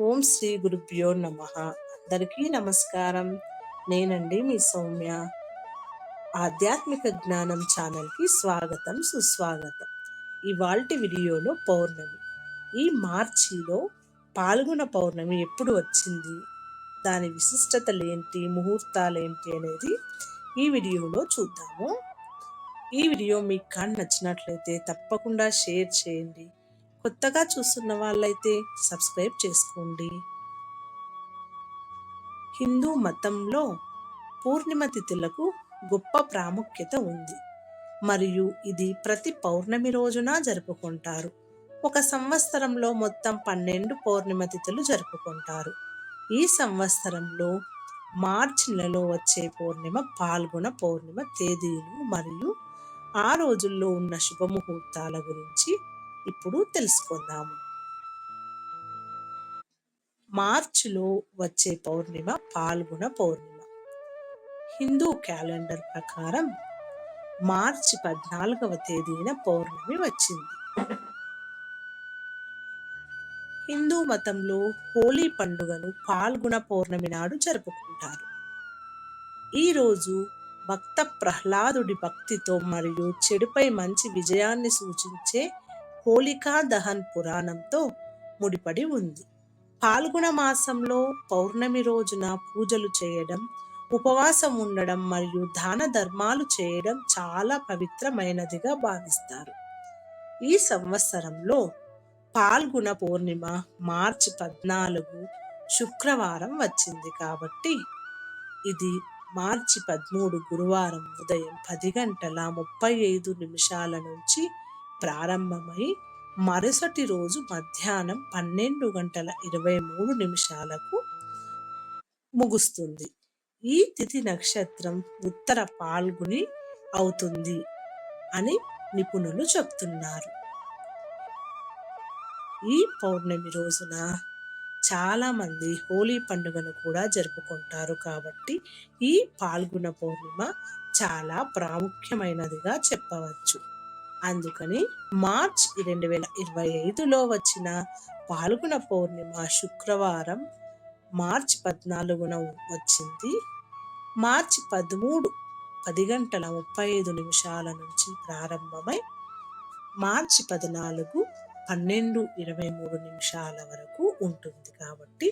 ఓం శ్రీ గురుభ్యో నమ. అందరికీ నమస్కారం. నేనండి మీ సౌమ్య. ఆధ్యాత్మిక జ్ఞానం ఛానల్కి స్వాగతం సుస్వాగతం. ఇవాల్టి వీడియోలో పౌర్ణమి. ఈ మార్చిలో పాల్గొన పౌర్ణమి ఎప్పుడు వచ్చింది? దాని విశిష్టతలు ఏంటి ముహూర్తాలు ఏంటి అనేది ఈ వీడియోలో చూద్దాము. ఈ వీడియో మీకు కానీ నచ్చినట్లయితే తప్పకుండా షేర్ చేయండి. కొత్తగా చూస్తున్న వాళ్ళైతే సబ్స్క్రైబ్ చేసుకోండి. హిందూ మతంలో పూర్ణిమ తిథులకు గొప్ప ప్రాముఖ్యత ఉంది. మరియు ఇది ప్రతి పౌర్ణమి రోజున జరుపుకుంటారు. ఒక సంవత్సరంలో మొత్తం పన్నెండు పౌర్ణిమ తిథులు జరుపుకుంటారు. ఈ సంవత్సరంలో మార్చి నెలలో వచ్చే పౌర్ణిమ పాల్గొన పౌర్ణిమ తేదీలు మరియు ఆ రోజుల్లో ఉన్న శుభముహూర్తాల గురించి ఇప్పుడు తెలుసుకుందాము మార్చిలో వచ్చే పౌర్ణిమ పాల్గొన పౌర్ణిమ. హిందూ క్యాలెండర్ ప్రకారం మార్చి పద్నాలుగవ తేదీన పౌర్ణమి వచ్చింది. హిందూ మతంలో హోలీ పండుగను పాల్గొన పౌర్ణమి నాడు జరుపుకుంటారు. ఈరోజు భక్త ప్రహ్లాదుడి భక్తితో మరియు చెడుపై మంచి విజయాన్ని సూచించే హోలికా దహన్ పురాణంతో ముడిపడి ఉంది. పాల్గొన మాసంలో పౌర్ణమి రోజున పూజలు చేయడం ఉపవాసం ఉండడం మరియు దాన ధర్మాలు చేయడం చాలా పవిత్రమైనదిగా భావిస్తారు. ఈ సంవత్సరంలో పాల్గొన పౌర్ణిమ మార్చి పద్నాలుగు శుక్రవారం వచ్చింది కాబట్టి ఇది మార్చి పదమూడు గురువారం ఉదయం పది గంటల ముప్పై ఐదు నిమిషాల నుంచి ప్రారంభమై మరుసటి రోజు మధ్యాహ్నం పన్నెండు గంటల ఇరవై మూడు నిమిషాలకు ముగుస్తుంది. ఈ తిథి నక్షత్రం ఉత్తర పాల్గొని అవుతుంది అని నిపుణులు చెప్తున్నారు. ఈ పౌర్ణమి రోజున చాలామంది హోలీ పండుగను కూడా జరుపుకుంటారు కాబట్టి ఈ పాల్గొన పౌర్ణిమ చాలా ప్రాముఖ్యమైనదిగా చెప్పవచ్చు. అందుకని మార్చ్ రెండు వేల ఇరవై ఐదులో వచ్చిన పాల్గొన పౌర్ణిమ శుక్రవారం మార్చ్ పద్నాలుగున వచ్చింది. మార్చి పదమూడు పది గంటల ముప్పై ఐదు నిమిషాల నుంచి ప్రారంభమై మార్చి పద్నాలుగు పన్నెండు ఇరవై మూడు నిమిషాల వరకు ఉంటుంది కాబట్టి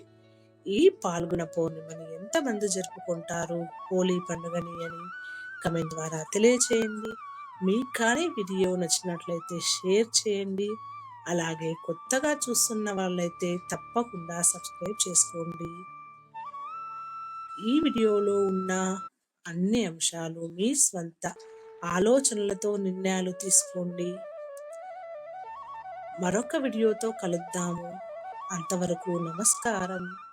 ఈ పాల్గొన పౌర్ణిమని ఎంతమంది జరుపుకుంటారు? హోలీ పండుగని అని కమెంట్ ద్వారా తెలియచేయండి. మీకు కానీ వీడియో నచ్చినట్లయితే షేర్ చేయండి. అలాగే కొత్తగా చూస్తున్న వాళ్ళైతే తప్పకుండా సబ్స్క్రైబ్ చేసుకోండి. ఈ వీడియోలో ఉన్న అన్ని అంశాలు మీ స్వంత ఆలోచనలతో నిర్ణయాలు తీసుకోండి. మరొక వీడియోతో కలుద్దాము. అంతవరకు నమస్కారం.